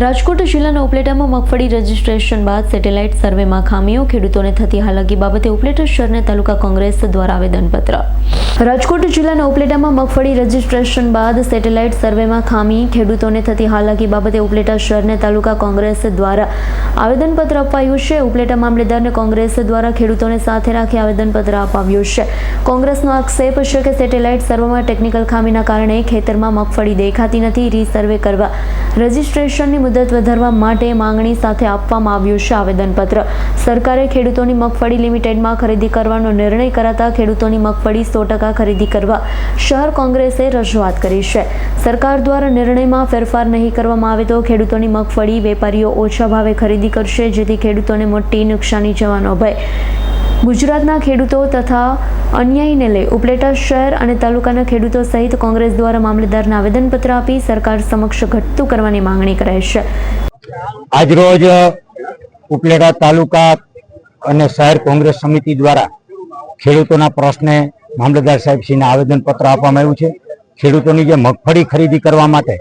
રાજકોટ જિલ્લાના ઉપલેટામાં મગફળી રજીસ્ટ્રેશન બાદ સેટેલાઇટ સર્વેમાં ખામીઓ. ખેડૂતોને થતી હાલાકી બાબતે ઉપલેટા શહેરના તાલુકા કોંગ્રેસ દ્વારા આવેદનપત્ર. રાજકોટ જિલ્લાના ઉપલેટામાં મગફળી રજીસ્ટ્રેશન બાદ સેટેલાઇટ સર્વેમાં ખામી. ખેડૂતોને થતી હાલાકી બાબતે ઉપલેટા શહેરને તાલુકા કોંગ્રેસ દ્વારા આવેદનપત્ર અપાયું છે. ઉપલેટા મામલેદારને કોંગ્રેસ દ્વારા ખેડૂતોને સાથે રાખી આવેદનપત્ર અપાવ્યું છે. કોંગ્રેસનો આક્ષેપ છે કે સેટેલાઇટ સર્વેમાં ટેકનિકલ ખામીના કારણે ખેતરમાં મગફળી દેખાતી નથી. રીસર્વે કરવા રજીસ્ટ્રેશનની મુદત વધારવા માટે માંગણી સાથે આપવામાં આવ્યું છે આવેદનપત્ર. સરકારે ખેડૂતોની મગફળી લિમિટેડમાં ખરીદી કરવાનો નિર્ણય કરાતા ખેડૂતોની મગફળી સો ટકા ખરીદી કરવા શહેર કોંગ્રેસે રજૂઆત કરી છે. સરકાર દ્વારા નિર્ણયમાં ફેરફાર નહીં કરવામાં આવે તો ખેડૂતોની મગફળી વેપારીઓ ઓછા ભાવે ખરીદી કરશે, જેથી ખેડૂતોને મોટી નુકસાની જવાનો ભય. ગુજરાતના ખેડૂતો તથા અન્યાયને લઈ ઉપલેટા શહેર અને તાલુકાના ખેડૂતો સહિત કોંગ્રેસ દ્વારા મામલેદારને આવેદનપત્ર આપી સરકાર સમક્ષ ઘટતું કરવાની માંગણી કરાઈ છે. આજરોજ ઉપલેટા તાલુકા અને શહેર કોંગ્રેસ સમિતિ દ્વારા ખેડૂતોના પ્રશ્ને મામલતદાર સાહેબશ્રીને આવેદનપત્ર આપવામાં આવ્યું છે. ખેડૂતોની જે મગફળી ખરીદી કરવા માટે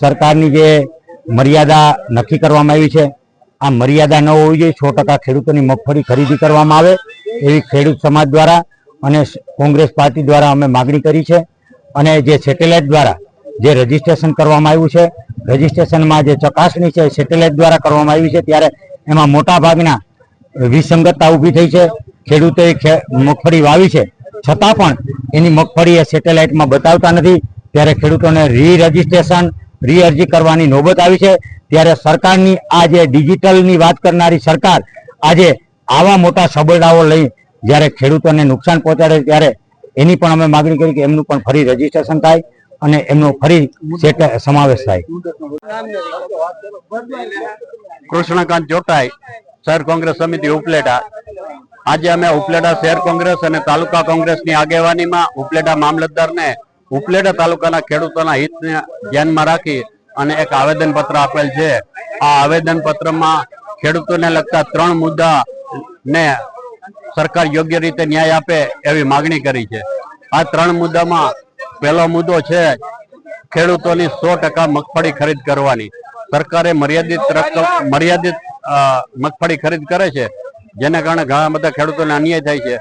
સરકારની જે મર્યાદા નક્કી કરવામાં આવી છે આ મર્યાદા ન હોવી જોઈએ. સો ટકા ખેડૂતોની મગફળી ખરીદી કરવામાં આવે એવી ખેડૂત સમાજ દ્વારા અને કોંગ્રેસ પાર્ટી દ્વારા અમે માગણી કરી છે. અને જે સેટેલાઇટ દ્વારા જે રજીસ્ટ્રેશન કરવામાં આવ્યું છે, રજીસ્ટ્રેશનમાં જે ચકાસણી છે સેટેલાઇટ દ્વારા કરવામાં આવી છે, ત્યારે એમાં મોટા ભાગના વિસંગતતા ઊભી થઈ છે. ખેડૂતોએ મગફળી વાવી છે. છતાં પણ એની મગફળી એ સેટેલાઇટમાં બતાવતા નથી. ત્યારે ખેડૂતોને રી રજીસ્ટ્રેશન રી અરજી કરવાની નોબત આવી છે. ત્યારે સરકારની આ જે ડિજિટલની વાત કરનારી સરકાર આજે આવા મોટા સબરડાઓ લઈ જ્યારે ખેડૂતોને નુકસાન પહોંચાડે ત્યારે એની પણ અમે માગણી કરી કે એમનું પણ ફરી રજીસ્ટ્રેશન થાય અને એમનો ફરી સમાવેશ થાય. કૃષ્ણકાંત જોટાઈ, શહેર કોંગ્રેસ સમિતિ ઉપલેટા. આજે અમે ઉપલેટા શહેર કોંગ્રેસ અને તાલુકા કોંગ્રેસની આગેવાનીમાં ઉપલેટા મામલતદારને ઉપલેટા તાલુકાના ખેડૂતોના હિતને ધ્યાનમાં રાખી અને એક આવેદન પત્ર આપેલ છે. આ આવેદન પત્રમાં ખેડૂતોને લગતા ત્રણ મુદ્દા ને સરકાર યોગ્ય રીતે ન્યાય આપે એવી માગણી કરી છે. આ ત્રણ મુદ્દામાં પહેલો મુદ્દો છે ખેડૂતોની સો ટકા મગફળી ખરીદ કરવાની. સરકારે મર્યાદિત રકમ, મર્યાદિત મગફળી ખરીદ કરે છે. જેના કારણે ઘણા બધા ખેડૂતોને અન્યાય થાય છે.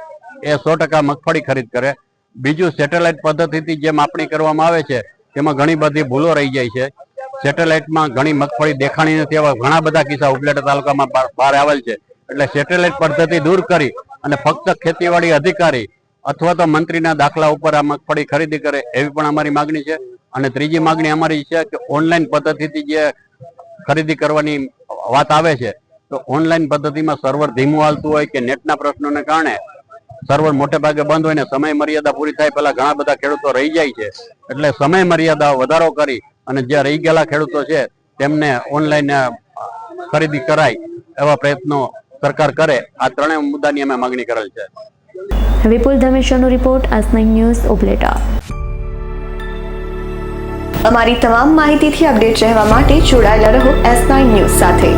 એ સો ટકા મગફળી ખરીદ કરે. બીજું સેટેલાઇટ પદ્ધતિથી જે માપણી કરવામાં આવે છે, તેમાં ઘણી બધી ભૂલો રહી જાય છે. સેટેલાઇટમાં ઘણી મગફળી દેખાણી નથી એવા ઘણા બધા કિસ્સા ઉપલેટા તાલુકામાં બહાર આવેલ છે. એટલે સેટેલાઇટ પદ્ધતિ દૂર કરી અને ફક્ત ખેતીવાડી અધિકારી અથવા તો મંત્રીના દાખલા ઉપર આ મગફળી ખરીદી કરે એવી પણ અમારી માગણી છે. અને ત્રીજી માગણી અમારી છે કે ઓનલાઈન પદ્ધતિથી જે ખરીદી કરવાની વાત આવે છે, તો ઓનલાઈન પદ્ધતિમાં સર્વર ધીમું હાલતું હોય કે નેટના પ્રશ્નોને કારણે સર્વર મોટે ભાગે બંધ હોય ને, સમય મર્યાદા પૂરી થાય પહેલા ઘણા બધા ખેડૂતો રહી જાય છે. એટલે સમય મર્યાદા વધારો કરી અને જે રહી ગયેલા ખેડૂતો છે, તેમને ઓનલાઈન ખરીદી કરાય એવા પ્રયત્નો સરકાર કરે. આ ત્રણેય મુદ્દાની અમે માગણી કરેલ છે. વિપુલ ધમેશાનો રિપોર્ટ આસનાઈ ન્યૂઝ, ઉપલેટા. અમારી તમામ માહિતીથી અપડેટ રહેવા માટે જોડાયેલા રહો એસ ન્યૂઝ સાથે.